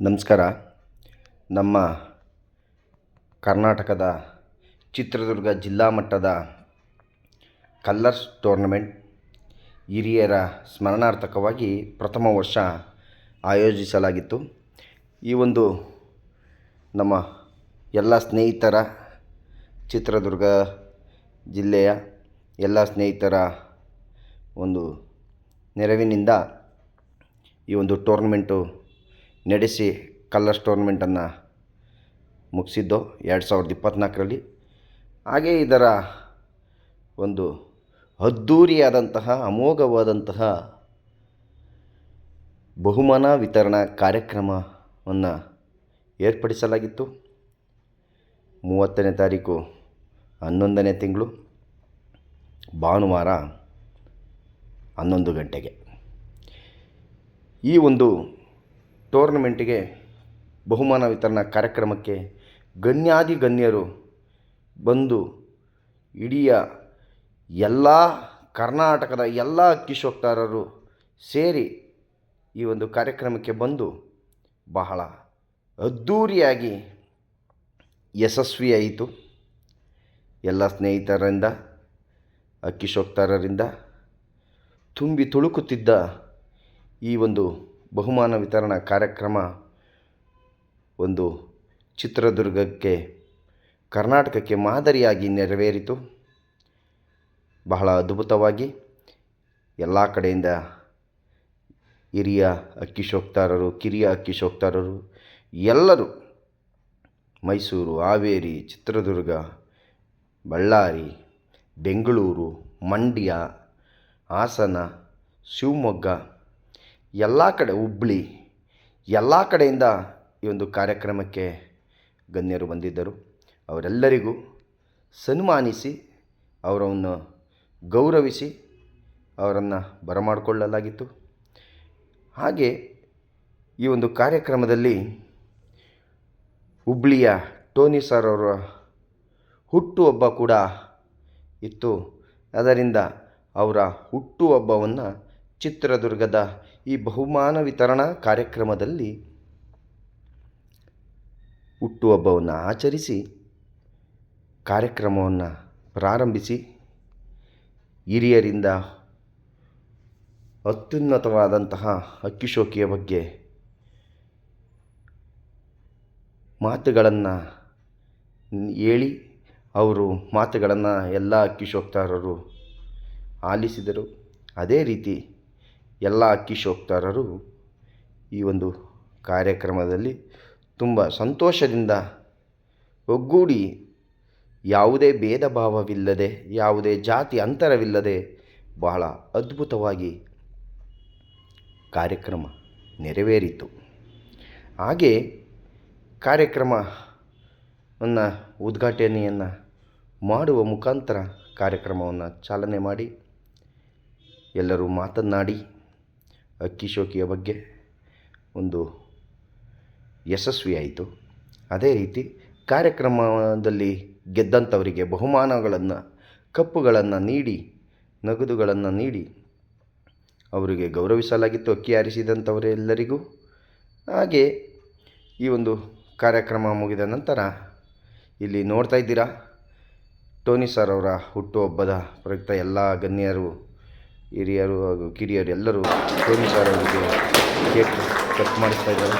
ನಮಸ್ಕಾರ. ನಮ್ಮ ಕರ್ನಾಟಕದ ಚಿತ್ರದುರ್ಗ ಜಿಲ್ಲಾ ಮಟ್ಟದ ಕಲ್ಲರ್ಸ್ ಟೂರ್ನಮೆಂಟ್ ಹಿರಿಯರ ಸ್ಮರಣಾರ್ಥಕವಾಗಿ ಪ್ರಥಮ ವರ್ಷ ಆಯೋಜಿಸಲಾಗಿತ್ತು. ಈ ಒಂದು ನಮ್ಮ ಎಲ್ಲ ಸ್ನೇಹಿತರ ಚಿತ್ರದುರ್ಗ ಜಿಲ್ಲೆಯ ಎಲ್ಲ ಸ್ನೇಹಿತರ ಒಂದು ನೆರವಿನಿಂದ ಈ ಒಂದು ಟೂರ್ನಮೆಂಟು ನಡೆಸಿ ಕಲ್ಲರ್ಸ್ ಟೂರ್ನಮೆಂಟನ್ನು ಮುಗಿಸಿದ್ದು ಎರಡು ಸಾವಿರದ ಇಪ್ಪತ್ತ್ನಾಲ್ಕರಲ್ಲಿ. ಹಾಗೆ ಇದರ ಒಂದು ಅದ್ಧೂರಿಯಾದಂತಹ ಅಮೋಘವಾದಂತಹ ಬಹುಮಾನ ವಿತರಣಾ ಕಾರ್ಯಕ್ರಮವನ್ನು ಏರ್ಪಡಿಸಲಾಗಿತ್ತು. ಮೂವತ್ತನೇ ತಾರೀಕು ಹನ್ನೊಂದನೇ ತಿಂಗಳು, ಭಾನುವಾರ ಹನ್ನೊಂದು ಗಂಟೆಗೆ. ಈ ಒಂದು ಟೂರ್ನಮೆಂಟಿಗೆ ಬಹುಮಾನ ವಿತರಣಾ ಕಾರ್ಯಕ್ರಮಕ್ಕೆ ಗಣ್ಯಾದಿ ಗಣ್ಯರು ಬಂದು ಇಡೀ ಎಲ್ಲ ಕರ್ನಾಟಕದ ಎಲ್ಲ ಕಿಶೋಕ್ತಾರರು ಸೇರಿ ಈ ಒಂದು ಕಾರ್ಯಕ್ರಮಕ್ಕೆ ಬಂದು ಬಹಳ ಅದ್ಧೂರಿಯಾಗಿ ಯಶಸ್ವಿಯಾಯಿತು. ಎಲ್ಲ ಸ್ನೇಹಿತರಿಂದ ಅಕ್ಕಿಶೋಕ್ತಾರರಿಂದ ತುಂಬಿ ತುಳುಕುತ್ತಿದ್ದ ಈ ಒಂದು ಬಹುಮಾನ ವಿತರಣಾ ಕಾರ್ಯಕ್ರಮ ಒಂದು ಚಿತ್ರದುರ್ಗಕ್ಕೆ, ಕರ್ನಾಟಕಕ್ಕೆ ಮಾದರಿಯಾಗಿ ನೆರವೇರಿತು. ಬಹಳ ಅದ್ಭುತವಾಗಿ ಎಲ್ಲ ಕಡೆಯಿಂದ ಹಿರಿಯ ಅಕ್ಕಿಶೋಕ್ತಾರರು, ಕಿರಿಯ ಅಕ್ಕಿಶೋಕ್ತಾರರು, ಎಲ್ಲರೂ ಮೈಸೂರು, ಹಾವೇರಿ, ಚಿತ್ರದುರ್ಗ, ಬಳ್ಳಾರಿ, ಬೆಂಗಳೂರು, ಮಂಡ್ಯ, ಹಾಸನ, ಶಿವಮೊಗ್ಗ ಎಲ್ಲ ಕಡೆ ಹುಬ್ಬಳ್ಳಿ ಎಲ್ಲ ಕಡೆಯಿಂದ ಈ ಒಂದು ಕಾರ್ಯಕ್ರಮಕ್ಕೆ ಗಣ್ಯರು ಬಂದಿದ್ದರು. ಅವರೆಲ್ಲರಿಗೂ ಸನ್ಮಾನಿಸಿ, ಅವರನ್ನು ಗೌರವಿಸಿ ಅವರನ್ನು ಬರಮಾಡಿಕೊಳ್ಳಲಾಗಿತ್ತು. ಹಾಗೆ ಈ ಒಂದು ಕಾರ್ಯಕ್ರಮದಲ್ಲಿ ಹುಬ್ಳಿಯ ಟೋನಿ ಸರ್ ಅವರ ಹುಟ್ಟುಹಬ್ಬ ಕೂಡ ಇತ್ತು. ಅದರಿಂದ ಅವರ ಹುಟ್ಟುಹಬ್ಬವನ್ನು ಚಿತ್ರದುರ್ಗದ ಈ ಬಹುಮಾನ ವಿತರಣಾ ಕಾರ್ಯಕ್ರಮದಲ್ಲಿ ಹುಟ್ಟುಹಬ್ಬವನ್ನು ಆಚರಿಸಿ ಕಾರ್ಯಕ್ರಮವನ್ನು ಪ್ರಾರಂಭಿಸಿ ಹಿರಿಯರಿಂದ ಅತ್ಯುನ್ನತವಾದಂತಹ ಅಕ್ಕಿಶೋಕಿಯ ಬಗ್ಗೆ ಮಾತುಗಳನ್ನು ಹೇಳಿ ಅವರು ಮಾತುಗಳನ್ನು ಎಲ್ಲ ಅಕ್ಕಿಶೋಕ್ತಾರರು ಆಲಿಸಿದರು. ಅದೇ ರೀತಿ ಎಲ್ಲ ಅಕ್ಕಿಶೋಕ್ತಾರರು ಈ ಒಂದು ಕಾರ್ಯಕ್ರಮದಲ್ಲಿ ತುಂಬ ಸಂತೋಷದಿಂದ ಒಗ್ಗೂಡಿ ಯಾವುದೇ ಭೇದ ಭಾವವಿಲ್ಲದೆ ಯಾವುದೇ ಜಾತಿ ಅಂತರವಿಲ್ಲದೆ ಬಹಳ ಅದ್ಭುತವಾಗಿ ಕಾರ್ಯಕ್ರಮ ನೆರವೇರಿತು. ಹಾಗೆ ಕಾರ್ಯಕ್ರಮವನ್ನು, ಉದ್ಘಾಟನೆಯನ್ನು ಮಾಡುವ ಮುಖಾಂತರ ಕಾರ್ಯಕ್ರಮವನ್ನು ಚಾಲನೆ ಮಾಡಿ ಎಲ್ಲರೂ ಮಾತನಾಡಿ ಅಕ್ಕಿಶೋಕಿಯ ಬಗ್ಗೆ ಒಂದು ಯಶಸ್ವಿಯಾಯಿತು ಅದೇ ರೀತಿ ಕಾರ್ಯಕ್ರಮದಲ್ಲಿ ಗೆದ್ದಂಥವರಿಗೆ ಬಹುಮಾನಗಳನ್ನು, ಕಪ್ಪುಗಳನ್ನು ನೀಡಿ, ನಗದುಗಳನ್ನು ನೀಡಿ ಅವರಿಗೆ ಗೌರವಿಸಲಾಗಿತ್ತು ಅಕ್ಕಿ ಆರಿಸಿದಂಥವರೆಲ್ಲರಿಗೂ ಹಾಗೆ ಈ ಒಂದು ಕಾರ್ಯಕ್ರಮ ಮುಗಿದ ನಂತರ ಇಲ್ಲಿ ನೋಡ್ತಾ ಇದ್ದೀರಾ? ಟೋನಿ ಸರ್ ಅವರ ಹುಟ್ಟುಹಬ್ಬದ ಪ್ರಯುಕ್ತ ಎಲ್ಲ ಗಣ್ಯರು ಹಿರಿಯರು ಹಾಗೂ ಕಿರಿಯರು ಎಲ್ಲರೂ ಸರ್ ಅವರಿಗೆ ಕೇಕ್ ಕಟ್ ಮಾಡಿಸ್ತಾ ಇದ್ದಾರೆ.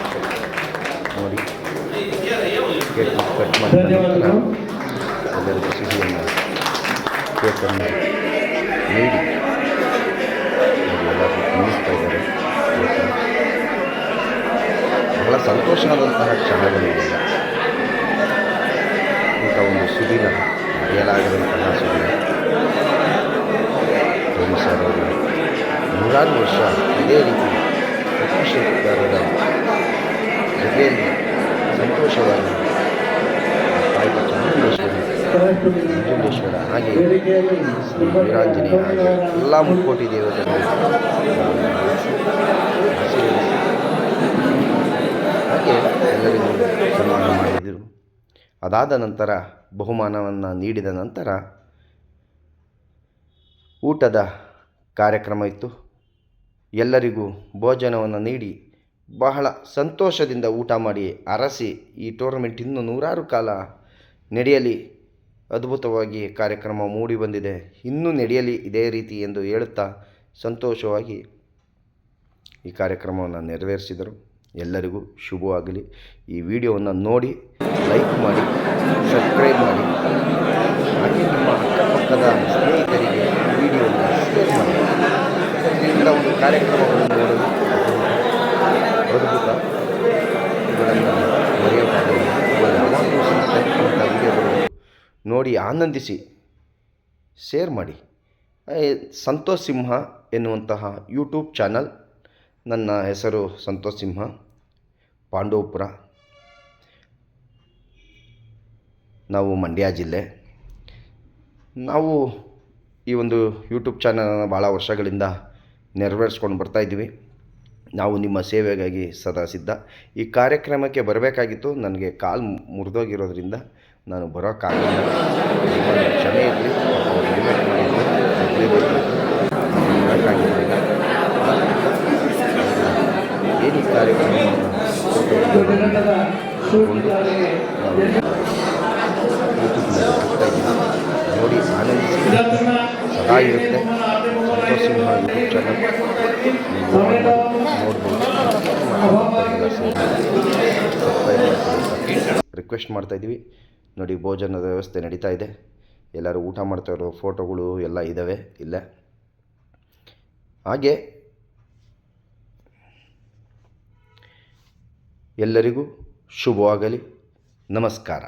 ನೋಡಿ. ಕೇಕ್ ಕಟ್ ಮಾಡಿದ ನಂತರ ಎಲ್ಲರಿಗೂ ಸಿಹಿಯನ್ನು ಕೇಕನ್ನು ನೀಡಿ. ಎಲ್ಲರೂ ಇದ್ದಾರೆ. ಬಹಳ ಸಂತೋಷವಾದಂತಹ ಕ್ಷಣಗಳು ಇವೆಲ್ಲ ಇಂಥ ಒಂದು ಸುದಿನ ಮರೆಯಲಾಗದಂತಹ ಸುದಿನ ಟೋನಿ ಸರ್ ಅವರು ನೂರಾರು ವರ್ಷ ಇದೇ ರೀತಿ ಅಕ್ಕಿಶೇಖರದ ಜೊತೆಯಲ್ಲಿ ಸಂತೋಷವಾಗಿ ಚಾಮುಂಡೇಶ್ವರಿ ಹಾಗೆ ವೀರಾಂಜನೆ ಹಾಗೆ ಎಲ್ಲ ಮುಕ್ಕೋಟಿ ದೇವತೆಗಳು ಹಾಗೆ ಎಲ್ಲರಿಗೂ ಸನ್ಮಾನ ಮಾಡಿದರು. ಅದಾದ ನಂತರ ಬಹುಮಾನವನ್ನು ನೀಡಿದ ನಂತರ ಊಟದ ಕಾರ್ಯಕ್ರಮ ಇತ್ತು. ಎಲ್ಲರಿಗೂ ಭೋಜನವನ್ನು ನೀಡಿ ಬಹಳ ಸಂತೋಷದಿಂದ ಊಟ ಮಾಡಿ ಅರಸಿ ಈ ಟೂರ್ನಮೆಂಟ್ ಇನ್ನೂ ನೂರಾರು ಕಾಲ ನಡೆಯಲಿ. ಅದ್ಭುತವಾಗಿ ಕಾರ್ಯಕ್ರಮ ಮೂಡಿ ಬಂದಿದೆ. ಇನ್ನೂ ನಡೆಯಲಿ ಇದೇ ರೀತಿ ಎಂದು ಹೇಳುತ್ತಾ ಸಂತೋಷವಾಗಿ ಈ ಕಾರ್ಯಕ್ರಮವನ್ನು ನೆರವೇರಿಸಿದರು. ಎಲ್ಲರಿಗೂ ಶುಭವಾಗಲಿ. ಈ ವಿಡಿಯೋವನ್ನು ನೋಡಿ, ಲೈಕ್ ಮಾಡಿ, ಸಬ್ಸ್ಕ್ರೈಬ್ ಮಾಡಿ. ಹಾಗೆ ನಿಮ್ಮ ಅಕ್ಕಪಕ್ಕದ ಸ್ನೇಹಿತರಿಗೆ ಈ ವಿಡಿಯೋವನ್ನು ಶೇರ್ ಮಾಡಿ ವಿಡಿಯೋಗಳು ನೋಡಿ ಆನಂದಿಸಿ ಶೇರ್ ಮಾಡಿ. ಸಂತೋಷ್ ಸಿಂಹ ಎನ್ನುವಂತಹ ಯೂಟ್ಯೂಬ್ ಚಾನಲ್ ನನ್ನ ಹೆಸರು ಸಂತೋಷ್ ಸಿಂಹ, ಪಾಂಡವಪುರ. ನಾವು ಮಂಡ್ಯ ಜಿಲ್ಲೆ. ನಾವು ಈ ಒಂದು ಯೂಟ್ಯೂಬ್ ಚಾನಲನ್ನು ಭಾಳ ವರ್ಷಗಳಿಂದ ನೆರವೇರಿಸ್ಕೊಂಡು ಬರ್ತಾಯಿದ್ದೀವಿ ನಾವು ನಿಮ್ಮ ಸೇವೆಗಾಗಿ ಸದಾ ಸಿದ್ಧ. ಈ ಕಾರ್ಯಕ್ರಮಕ್ಕೆ ಬರಬೇಕಾಗಿತ್ತು. ನನಗೆ ಕಾಲು ಮುರಿದೋಗಿರೋದ್ರಿಂದ ನಾನು ಬರೋಕ್ಕಾಗಲಿಲ್ಲ. ಕ್ಷಮೆ ಇರಲಿ ಕಾರ್ಯಕ್ರಮವನ್ನು ನೋಡಿ ಆನಂದಿಸಿ ಸದಾ ಇರುತ್ತೆ ಸಂತೋಷ್ ಸಿಂಹ ಯೂಟ್ಯೂಬ್ ಚಾನಲ್ ನೀವು ನೋಡ್ಬೋದು. ರಿಕ್ವೆಸ್ಟ್ ಮಾಡ್ತಾ ಇದ್ದೀವಿ. ನೋಡಿ, ಭೋಜನದ ವ್ಯವಸ್ಥೆ ನಡೀತಾ ಇದೆ. ಎಲ್ಲರೂ ಊಟ ಮಾಡ್ತಾ ಇರೋ ಫೋಟೋಗಳು ಎಲ್ಲ ಇದ್ದಾವೆ ಇಲ್ಲೇ. ಹಾಗೆ ಎಲ್ಲರಿಗೂ ಶುಭವಾಗಲಿ. ನಮಸ್ಕಾರ.